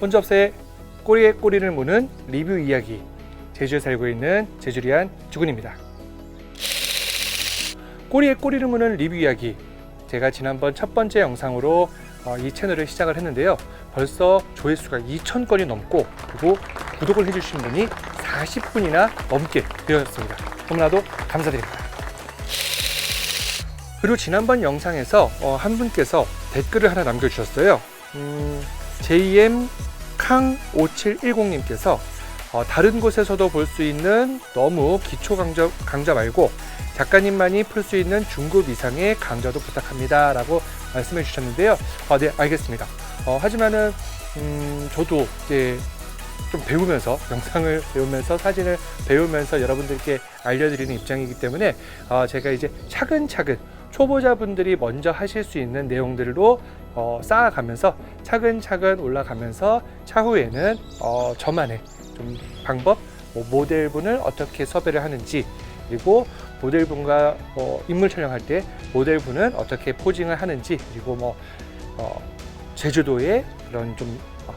혼접사의 꼬리에 꼬리를 무는 리뷰 이야기 제주에 살고 있는 제주리안 주군입니다. 꼬리에 꼬리를 무는 리뷰 이야기 제가 지난번 첫 번째 영상으로 어, 이 채널을 시작을 했는데요. 벌써 조회수가 2,000건이 넘고 그리고 구독을 해주신 분이 40분이나 넘게 되었습니다. 너무나도 감사드립니다. 그리고 지난번 영상에서 어, 한 분께서 댓글을 하나 남겨주셨어요. 음, JM 캉5710님께서 어, 다른 곳에서도 볼 수 있는 너무 기초 강좌, 강좌 말고 작가님만이 풀 수 있는 중급 이상의 강좌도 부탁합니다. 라고 말씀해 주셨는데요. 아, 네, 알겠습니다. 어, 하지만은, 음, 저도 이제 좀 배우면서, 영상을 배우면서, 사진을 배우면서 여러분들께 알려드리는 입장이기 때문에, 어, 제가 이제 차근차근 초보자분들이 먼저 하실 수 있는 내용들로 어, 쌓아가면서 차근차근 올라가면서 차후에는 어, 저만의 좀 방법, 뭐 모델분을 어떻게 섭외를 하는지 그리고 모델분과 어, 인물 촬영할 때 모델분은 어떻게 포징을 하는지 그리고 뭐 어, 제주도의 그런 좀 어,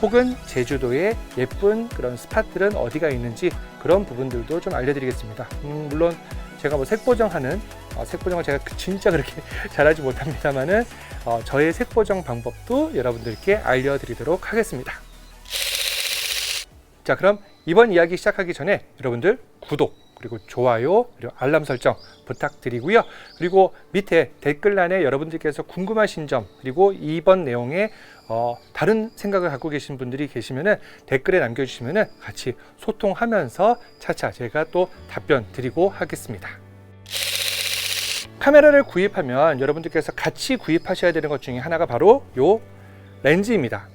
혹은 제주도의 예쁜 그런 스팟들은 어디가 있는지 그런 부분들도 좀 알려드리겠습니다. 음, 물론 제가 뭐 색보정하는 어, 색보정을 제가 그- 진짜 그렇게 잘하지 못합니다만은 어, 저의 색보정 방법도 여러분들께 알려드리도록 하겠습니다. 자, 그럼 이번 이야기 시작하기 전에 여러분들 구독 그리고 좋아요 그리고 알람 설정 부탁드리고요. 그리고 밑에 댓글란에 여러분들께서 궁금하신 점 그리고 이번 내용에 어, 다른 생각을 갖고 계신 분들이 계시면은 댓글에 남겨주시면은 같이 소통하면서 차차 제가 또 답변 드리고 하겠습니다. 카메라를 구입하면 여러분들께서 같이 구입하셔야 되는 것 중에 하나가 바로 요 렌즈입니다.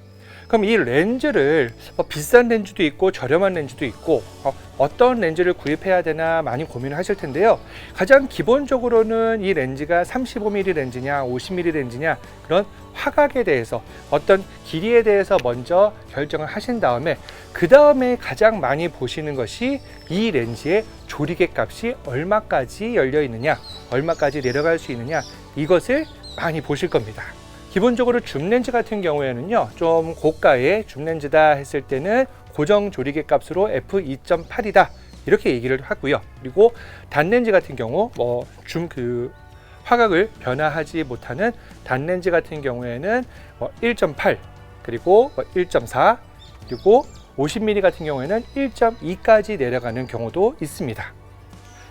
그럼 이 렌즈를 어, 비싼 렌즈도 있고 저렴한 렌즈도 있고 어, 떤 렌즈를 구입해야 되나 많이 고민을 하실 텐데요. 가장 기본적으로는 이 렌즈가 35mm 렌즈냐 50mm 렌즈냐 그런 화각에 대해서 어떤 길이에 대해서 먼저 결정을 하신 다음에 그 다음에 가장 많이 보시는 것이 이 렌즈의 조리개 값이 얼마까지 열려 있느냐 얼마까지 내려갈 수 있느냐 이것을 많이 보실 겁니다. 기본적으로 줌 렌즈 같은 경우에는요, 좀 고가의 줌 렌즈다 했을 때는 고정 조리개 값으로 f2.8이다 이렇게 얘기를 하고요. 그리고 단 렌즈 같은 경우 뭐줌그 화각을 변화하지 못하는 단 렌즈 같은 경우에는 뭐1.8 그리고 뭐1.4 그리고 50mm 같은 경우에는 1.2까지 내려가는 경우도 있습니다.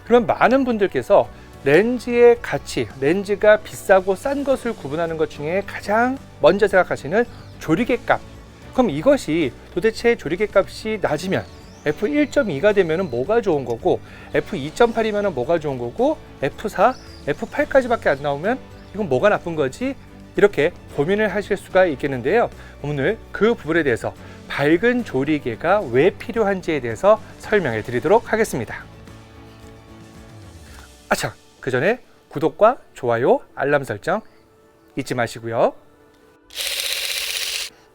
그러면 많은 분들께서 렌즈의 가치, 렌즈가 비싸고 싼 것을 구분하는 것 중에 가장 먼저 생각하시는 조리개 값. 그럼 이것이 도대체 조리개 값이 낮으면 f1.2가 되면 뭐가 좋은 거고 f2.8이면 뭐가 좋은 거고 f4, f8까지밖에 안 나오면 이건 뭐가 나쁜 거지? 이렇게 고민을 하실 수가 있겠는데요. 오늘 그 부분에 대해서 밝은 조리개가 왜 필요한지에 대해서 설명해 드리도록 하겠습니다. 아차, 그 전에 구독과 좋아요, 알람 설정 잊지 마시고요.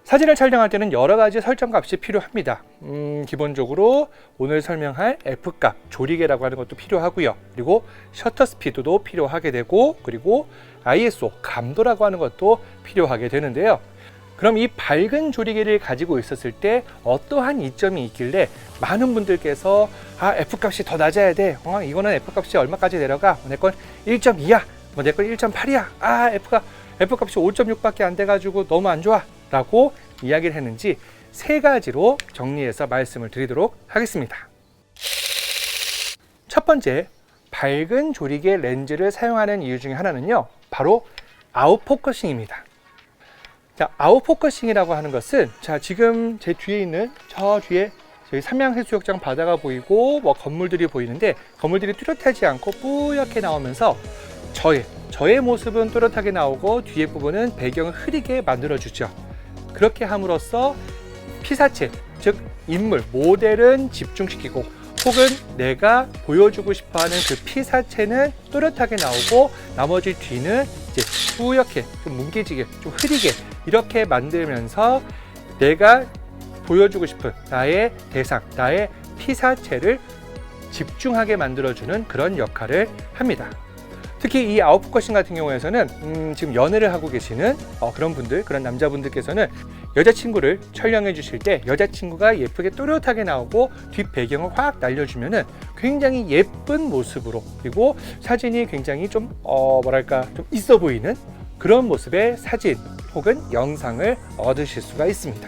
사진을 촬영할 때는 여러 가지 설정 값이 필요합니다. 음, 기본적으로 오늘 설명할 F값, 조리개라고 하는 것도 필요하고요. 그리고 셔터 스피드도 필요하게 되고, 그리고 ISO, 감도라고 하는 것도 필요하게 되는데요. 그럼 이 밝은 조리개를 가지고 있었을 때 어떠한 이점이 있길래 많은 분들께서 아 F값이 더 낮아야 돼. 어, 이거는 F값이 얼마까지 내려가? 내건 1.2야. 뭐 내건 1.8이야. 아 F가 F값이 5.6밖에 안 돼가지고 너무 안 좋아. 라고 이야기를 했는지 세 가지로 정리해서 말씀을 드리도록 하겠습니다. 첫 번째, 밝은 조리개 렌즈를 사용하는 이유 중에 하나는요, 바로 아웃포커싱입니다. 자, 아웃포커싱이라고 하는 것은 자, 지금 제 뒤에 있는 저 뒤에 저희 삼양해수욕장 바다가 보이고 뭐 건물들이 보이는데 건물들이 뚜렷하지 않고 뿌옇게 나오면서 저의 저의 모습은 또렷하게 나오고 뒤에 부분은 배경을 흐리게 만들어 주죠. 그렇게 함으로써 피사체, 즉 인물, 모델은 집중시키고 혹은 내가 보여주고 싶어하는 그 피사체는 또렷하게 나오고 나머지 뒤는 이제 뿌옇게 좀 뭉개지게 좀 흐리게 이렇게 만들면서 내가 보여주고 싶은 나의 대상, 나의 피사체를 집중하게 만들어주는 그런 역할을 합니다. 특히 이 아웃포커싱 같은 경우에서는 음, 지금 연애를 하고 계시는 어, 그런 분들, 그런 남자분들께서는 여자친구를 촬영해 주실 때 여자친구가 예쁘게 또렷하게 나오고 뒷 배경을 확 날려주면은 굉장히 예쁜 모습으로 그리고 사진이 굉장히 좀 어, 뭐랄까 좀 있어 보이는 그런 모습의 사진 혹은 영상을 얻으실 수가 있습니다.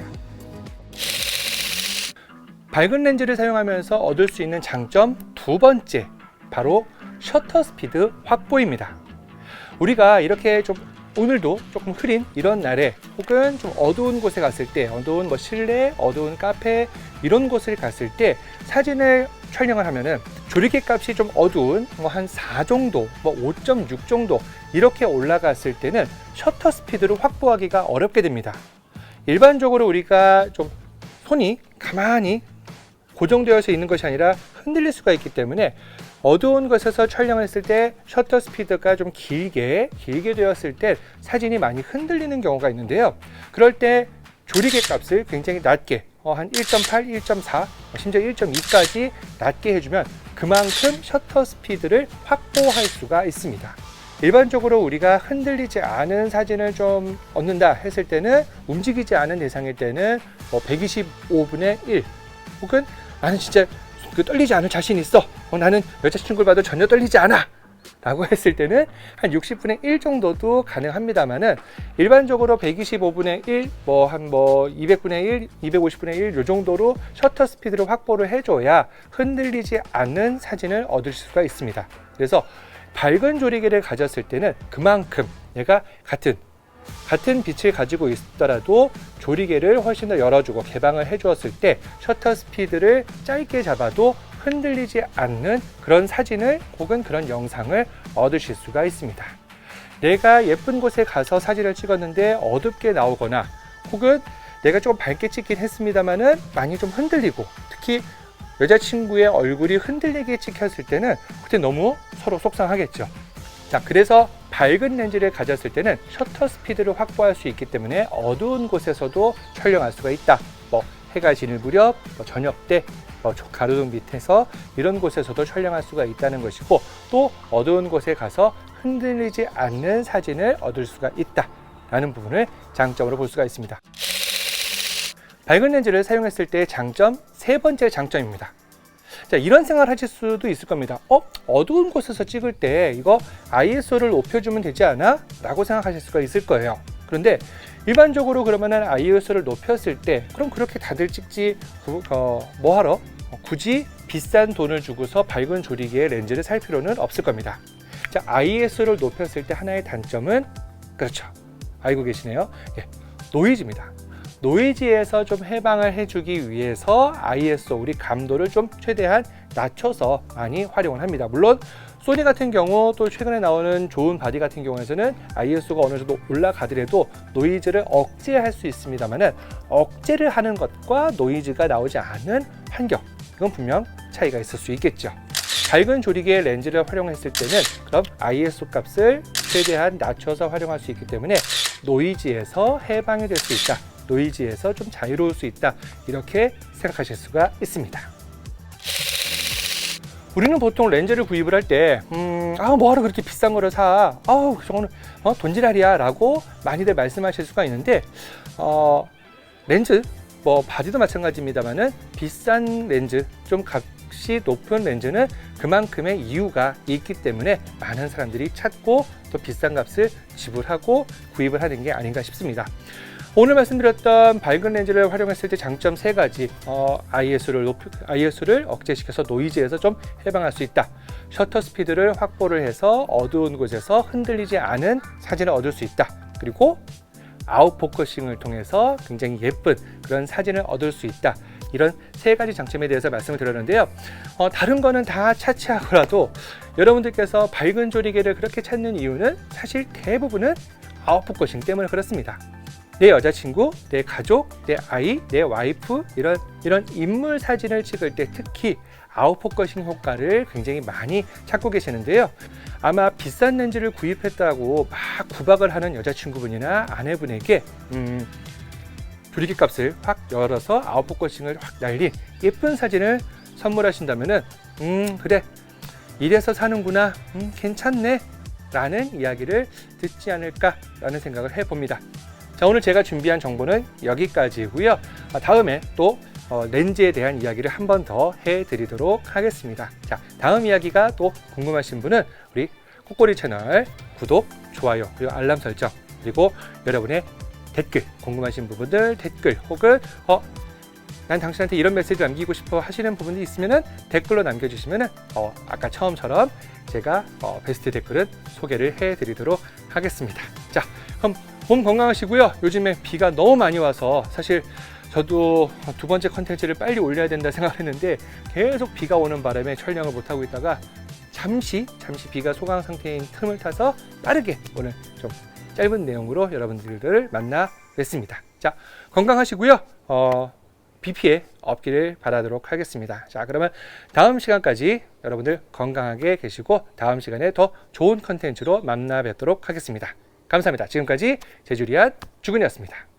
밝은 렌즈를 사용하면서 얻을 수 있는 장점 두 번째 바로 셔터 스피드 확보입니다. 우리가 이렇게 좀 오늘도 조금 흐린 이런 날에 혹은 좀 어두운 곳에 갔을 때 어두운 뭐 실내, 어두운 카페 이런 곳을 갔을 때 사진을 촬영을 하면은 조리개 값이 좀 어두운 뭐 한 4 정도, 뭐 5.6 정도 이렇게 올라갔을 때는 셔터 스피드를 확보하기가 어렵게 됩니다. 일반적으로 우리가 좀 손이 가만히 고정되어서 있는 것이 아니라 흔들릴 수가 있기 때문에 어두운 곳에서 촬영을 했을 때 셔터 스피드가 좀 길게 길게 되었을 때 사진이 많이 흔들리는 경우가 있는데요. 그럴 때 조리개 값을 굉장히 낮게 어, 한 1.8, 1.4, 심지어 1.2까지 낮게 해주면 그만큼 셔터 스피드를 확보할 수가 있습니다. 일반적으로 우리가 흔들리지 않은 사진을 좀 얻는다 했을 때는 움직이지 않은 대상일 때는 뭐 125분의 1 혹은 나는 진짜 그 떨리지 않을 자신 있어. 어, 나는 여자친구를 봐도 전혀 떨리지 않아. 라고 했을 때는 한 60분의 1 정도도 가능합니다만은 일반적으로 125분의 1, 뭐한뭐 200분의 1, 250분의 1 요 정도로 셔터 스피드를 확보를 해줘야 흔들리지 않는 사진을 얻을 수가 있습니다. 그래서 밝은 조리개를 가졌을 때는 그만큼 얘가 같은 같은 빛을 가지고 있더라도 조리개를 훨씬 더 열어주고 개방을 해주었을 때 셔터 스피드를 짧게 잡아도 흔들리지 않는 그런 사진을 혹은 그런 영상을 얻으실 수가 있습니다. 내가 예쁜 곳에 가서 사진을 찍었는데 어둡게 나오거나 혹은 내가 조금 밝게 찍긴 했습니다만은 많이 좀 흔들리고 특히 여자친구의 얼굴이 흔들리게 찍혔을 때는 그때 너무 서로 속상하겠죠. 자, 그래서 밝은 렌즈를 가졌을 때는 셔터 스피드를 확보할 수 있기 때문에 어두운 곳에서도 촬영할 수가 있다. 뭐 해가 지는 무렵, 뭐 저녁 때, 뭐 가로등 밑에서 이런 곳에서도 촬영할 수가 있다는 것이고 또 어두운 곳에 가서 흔들리지 않는 사진을 얻을 수가 있다라는 부분을 장점으로 볼 수가 있습니다. 밝은 렌즈를 사용했을 때의 장점 세 번째 장점입니다. 자, 이런 생각을 하실 수도 있을 겁니다. 어? 어두운 곳에서 찍을 때 이거 ISO를 높여주면 되지 않아? 라고 생각하실 수가 있을 거예요. 그런데 일반적으로 그러면은 ISO를 높였을 때 그럼 그렇게 다들 찍지 어, 뭐 하러? 어, 굳이 비싼 돈을 주고서 밝은 조리개의 렌즈를 살 필요는 없을 겁니다. 자, ISO를 높였을 때 하나의 단점은 그렇죠. 알고 계시네요. 예, 노이즈입니다. 노이즈에서 좀 해방을 해주기 위해서 ISO 우리 감도를 좀 최대한 낮춰서 많이 활용을 합니다. 물론 소니 같은 경우 또 최근에 나오는 좋은 바디 같은 경우에는 ISO가 어느 정도 올라가더라도 노이즈를 억제할 수 있습니다만은 억제를 하는 것과 노이즈가 나오지 않는 환경 이건 분명 차이가 있을 수 있겠죠. 밝은 조리개 렌즈를 활용했을 때는 그럼 ISO 값을 최대한 낮춰서 활용할 수 있기 때문에 노이즈에서 해방이 될 수 있다. 노이즈에서 좀 자유로울 수 있다. 이렇게 생각하실 수가 있습니다. 우리는 보통 렌즈를 구입을 할 때, 음, 아, 뭐하러 그렇게 비싼 거를 사? 아우, 저거는, 어, 돈지랄이야. 라고 많이들 말씀하실 수가 있는데, 어, 렌즈, 뭐, 바디도 마찬가지입니다만은 비싼 렌즈, 좀 값이 높은 렌즈는 그만큼의 이유가 있기 때문에 많은 사람들이 찾고 또 비싼 값을 지불하고 구입을 하는 게 아닌가 싶습니다. 오늘 말씀드렸던 밝은 렌즈를 활용했을 때 장점 세 가지 어, ISO를 높 ISO를 억제시켜서 노이즈에서 좀 해방할 수 있다. 셔터 스피드를 확보를 해서 어두운 곳에서 흔들리지 않은 사진을 얻을 수 있다. 그리고 아웃 포커싱을 통해서 굉장히 예쁜 그런 사진을 얻을 수 있다. 이런 세 가지 장점에 대해서 말씀을 드렸는데요. 어, 다른 거는 다 차치하고라도 여러분들께서 밝은 조리개를 그렇게 찾는 이유는 사실 대부분은 아웃 포커싱 때문에 그렇습니다. 내 여자친구, 내 가족, 내 아이, 내 와이프 이런 이런 인물 사진을 찍을 때 특히 아웃포커싱 효과를 굉장히 많이 찾고 계시는데요. 아마 비싼 렌즈를 구입했다고 막 구박을 하는 여자친구분이나 아내분에게 음, 조리개 값을 확 열어서 아웃포커싱을 확 날린 예쁜 사진을 선물하신다면은 음 그래 이래서 사는구나 음 괜찮네 라는 이야기를 듣지 않을까라는 생각을 해봅니다. 자, 오늘 제가 준비한 정보는 여기까지고요. 아, 다음에 또 어, 렌즈에 대한 이야기를 한 번 더 해드리도록 하겠습니다. 자, 다음 이야기가 또 궁금하신 분은 우리 코꼬리 채널 구독, 좋아요, 그리고 알람 설정, 그리고 여러분의 댓글, 궁금하신 부분들 댓글 혹은 어, 난 당신한테 이런 메시지 남기고 싶어 하시는 부분이 있으면은 댓글로 남겨주시면은 어, 아까 처음처럼 제가 어, 베스트 댓글은 소개를 해드리도록 하겠습니다. 자, 그럼 몸 건강하시고요. 요즘에 비가 너무 많이 와서 사실 저도 두 번째 컨텐츠를 빨리 올려야 된다 생각했는데 계속 비가 오는 바람에 촬영을 못 하고 있다가 잠시 잠시 비가 소강 상태인 틈을 타서 빠르게 오늘 좀 짧은 내용으로 여러분들을 만나 뵙습니다. 자, 건강하시고요. 어, 비 피해 없기를 바라도록 하겠습니다. 자, 그러면 다음 시간까지 여러분들 건강하게 계시고 다음 시간에 더 좋은 컨텐츠로 만나 뵙도록 하겠습니다. 감사합니다. 지금까지 제주리안 주근이었습니다.